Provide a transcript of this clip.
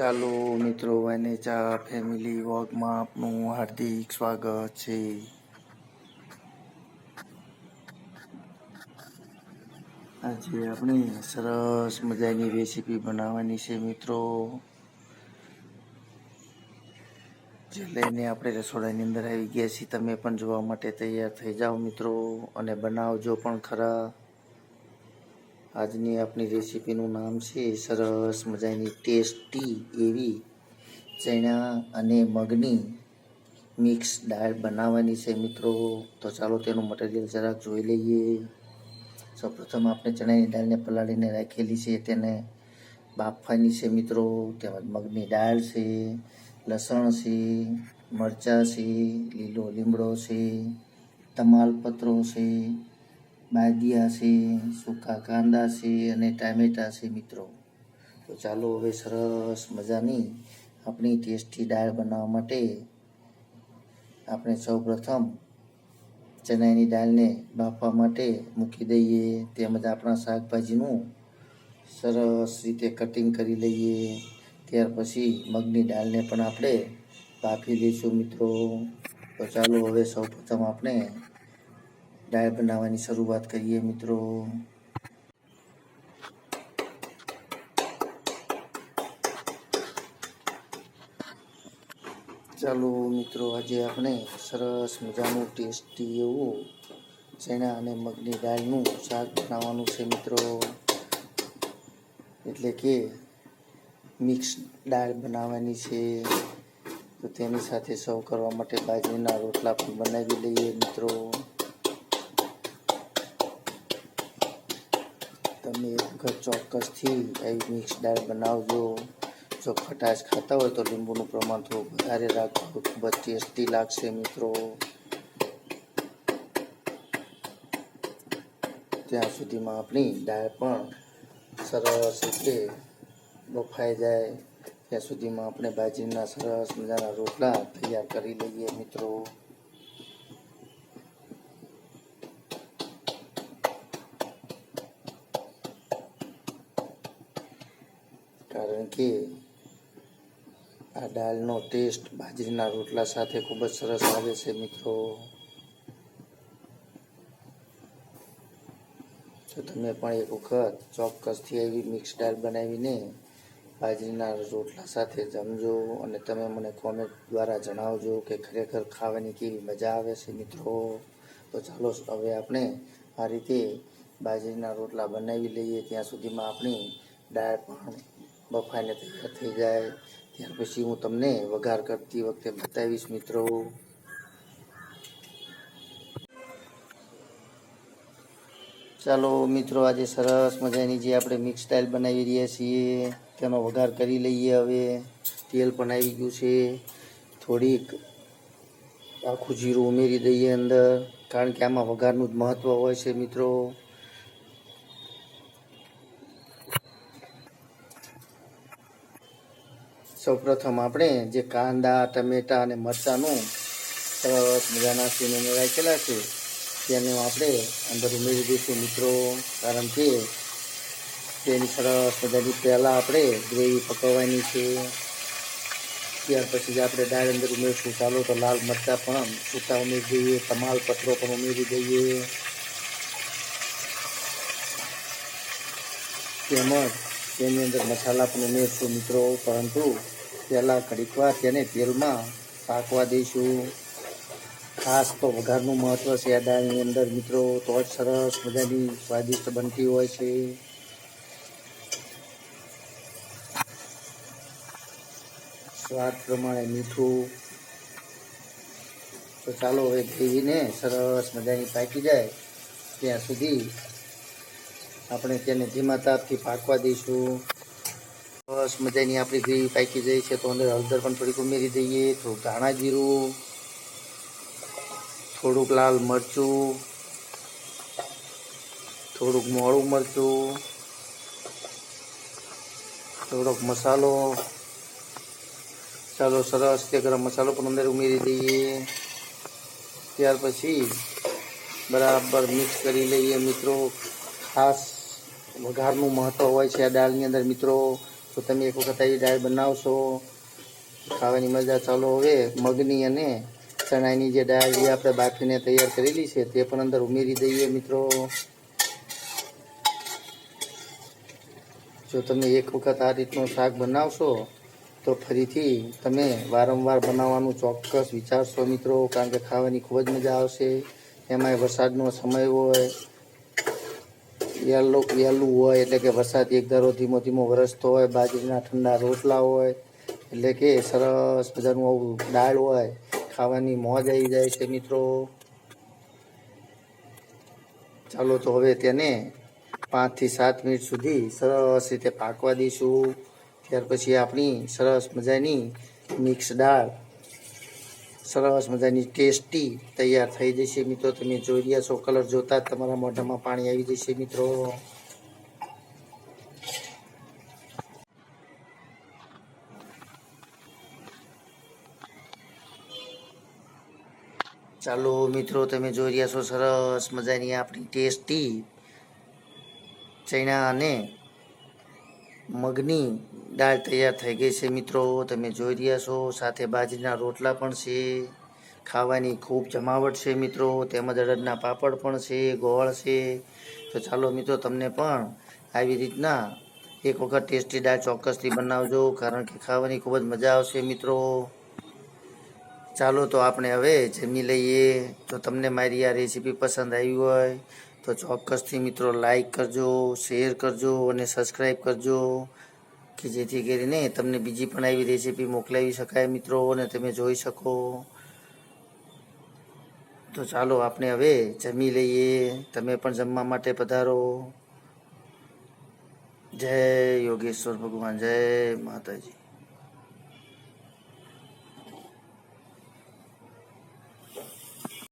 ચાલો મિત્રો વાનેચા ફેમિલી વોકમાં આપનું હાર્દિક સ્વાગત છે. આજે આપણે સરસ મજાની રેસીપી બનાવવાની છે મિત્રો. જે લઈને આપણે રસોડાની અંદર આવી ગયા છીએ, તમે પણ જોવા માટે તૈયાર થઈ જાઓ મિત્રો, અને બનાવજો પણ ખરા. આજની આપણી રેસીપીનું નામ છે સરસ મજાની ટેસ્ટી એવી ચણા અને મગની મિક્સ દાળ બનાવવાની છે મિત્રો. તો ચાલો તેનું મટીરિયલ જરાક જોઈ લઈએ. સૌપ્રથમ આપણે ચણાની દાળને પલાળીને રાખેલી છે. તેને બાફવાની છે મિત્રો. તેમજ મગની દાળ છે, લસણ છે, મરચાં છે, લીલો લીમડો છે, તમાલપત્રો છે બાદિયા છે સૂકા કાંદા છે અને ટામેટાં છે મિત્રો. તો ચાલો હવે સરસ મજાની આપણી ટેસ્ટી દાળ બનાવવા માટે આપણે સૌપ્રથમ ચણાની દાળને બાફવા માટે મૂકી દઈએ, તેમજ આપણા શાકભાજીનું સરસ રીતે કટિંગ કરી લઈએ. ત્યાર પછી મગની દાળને પણ આપણે બાફી દઈશું મિત્રો. તો ચાલો હવે સૌપ્રથમ આપણે દાળ બનાવવાની શરૂઆત કરીએ મિત્રો. ચાલો મિત્રો, આજે આપણે સરસ મજાનું ટેસ્ટી એવું ચણા અને મગની દાળનું શાક બનાવવાનું છે મિત્રો. એટલે કે મિક્સ દાળ બનાવવાની છે. તો તેની સાથે સર્વ કરવા માટે બાજરીના રોટલા પણ બનાવી લઈએ મિત્રો. તમે એક વખત ચોક્કસથી આવી મિક્સ દાળ બનાવજો. જો ખટાશ ખાતા હોય તો લીંબુનું પ્રમાણ થોડું વધારે રાખજો. ખૂબ જ ટેસ્ટી લાગશે મિત્રો. ત્યાં સુધીમાં આપણી દાળ પણ સરસ રીતે બફાઈ જાય. ત્યાં સુધીમાં આપણે બાજરીના સરસ મજાના રોટલા તૈયાર કરી લઈએ મિત્રો. કારણ કે આ દાળનો ટેસ્ટ બાજરીના રોટલા સાથે ખૂબ જ સરસ આવે છે મિત્રો. તો તમે પણ એક વખત ચોક્કસથી એવી મિક્સ દાળ બનાવીને બાજરીના રોટલા સાથે જમજો અને તમે મને કોમેન્ટ દ્વારા જણાવજો કે ખરેખર ખાવાની કેવી મજા આવે છે મિત્રો. તો ચાલો હવે આપણે આ રીતે બાજરીના રોટલા બનાવી લઈએ. ત્યાં સુધીમાં આપણી દાળ પણ બફાઈને તૈયાર થઈ જાય. ત્યાર પછી હું તમને વઘાર કરતી વખતે બતાવીશ મિત્રો. ચાલો મિત્રો, આજે સરસ મજાની જે આપણે મિક્સ દાળ બનાવી રહ્યા છીએ, તેનો વઘાર કરી લઈએ હવે. તેલ પણ આવી ગયું છે. થોડીક આખું જીરું ઉમેરી દઈએ અંદર, કારણ કે આમાં વઘારનું જ મહત્ત્વ હોય છે મિત્રો. સૌપ્રથમ આપણે જે કાંદા, ટમેટા અને મરચાંનું સરસ મજાના સીને રાખેલા છે. તેને આપણે અંદર ઉમેરી દઈશું. મિત્રો, કારણ કે તેની સરસ મજાની પહેલાં આપણે ગ્રેવી પકવવાની છે. ત્યાર પછી જે આપણે દાળ અંદર ઉમેરશું. ચાલો તો લાલ મરચાં પણ છૂટા ઉમેરી દઈએ. તમાલપત્રો પણ ઉમેરી દઈએ. તેમજ તેની અંદર મસાલા પણ ઉમેરશું મિત્રો. પરંતુ પહેલાં ઘડીકવાર તેને તેલમાં પાકવા દઈશું. ખાસ તો વઘારનું મહત્ત્વ છે આ અંદર મિત્રો. તો જ સરસ મજાની સ્વાદિષ્ટ બનતી હોય છે. સ્વાદ પ્રમાણે મીઠું. તો ચાલો હવે ગ્રેવીને સરસ મજાની પાકી જાય. ત્યાં સુધી આપણે તેને ધીમા તાપથી પાકવા દઈશું. બસ મજાની આપણી ગ્રેવી પાકી જાય છે તો અંદર હળદર પણ થોડીક ઉમેરી દઈએ થોડુંક ધાણા જીરું, થોડુંક લાલ મરચું, થોડુંક મોળું મરચું, થોડોક મસાલો. ચાલો સરસ તે ગરમ મસાલો પણ અંદર ઉમેરી દઈએ. ત્યાર પછી બરાબર મિક્સ કરી લઈએ મિત્રો ખાસ વઘારનું મહત્ત્વ હોય છે આ દાળની અંદર. મિત્રો, તો તમે એક વખત આવી દાળ બનાવશો, ખાવાની મજા ચાલો. હવે મગની અને ચણાની જે દાળ જે આપણે બાફીને તૈયાર કરેલી છે તે પણ અંદર ઉમેરી દઈએ મિત્રો. જો તમે એક વખત આ રીતનું શાક બનાવશો, તો ફરીથી તમે વારંવાર બનાવવાનું ચોક્કસ વિચારશો મિત્રો, કારણ કે ખાવાની ખૂબ જ મજા આવશે. એમાંય વરસાદનો સમય હોય વહેલું વહેલું હોય એટલે કે વરસાદ એક ધારો ધીમો ધીમો વરસતો હોય, બાજરીના ઠંડા રોટલા હોય, એટલે કે સરસ મજાનું આવું દાળ હોય, ખાવાની મોજ આવી જાય છે મિત્રો. ચાલો તો હવે તેને પાંચથી સાત મિનિટ સુધી સરસ રીતે પાકવા દઈશું. ત્યાર પછી આપણી સરસ મજાની મિક્સ દાળ સરસ મજાની ટેસ્ટી તૈયાર થઈ જશે મિત્રો. તમે જોઈ રહ્યા છો, કલર જોતા જ તમારા મોઢામાં પાણી આવી જશે મિત્રો. ચાલો મિત્રો, તમે જોઈ રહ્યા છો, સરસ મજાની આપણી ટેસ્ટી ચણા અને મગની દાળ તૈયાર થઈ ગઈ છે મિત્રો, તમે જોઈ રહ્યા છો. સાથે બાજરીના રોટલા પણ છે. ખાવાની ખૂબ જમાવટ છે મિત્રો. તેમજ અડદના પાપડ પણ છે, ગોળ છે. તો ચાલો મિત્રો, તમને પણ આવી રીતના એક વખત ટેસ્ટી દાળ ચોક્કસથી બનાવજો, કારણ કે ખાવાની ખૂબ જ મજા આવશે મિત્રો. ચાલો તો આપણે હવે જમી લઈએ. જો તમને મારી આ રેસીપી પસંદ આવી હોય તો ચોક્કસથી મિત્રો લાઈક કરજો શેર કરજો અને સબસ્ક્રાઈબ કરજો, કે જેથી કરીને તમને બીજી પણ આવી રેસીપી મોકલાવી શકાય મિત્રો અને તમે જોઈ શકો. તો ચાલો આપણે હવે જમી લઈએ. તમે પણ જમવા માટે પધારો. જય યોગેશ્વર ભગવાન, જય માતાજી.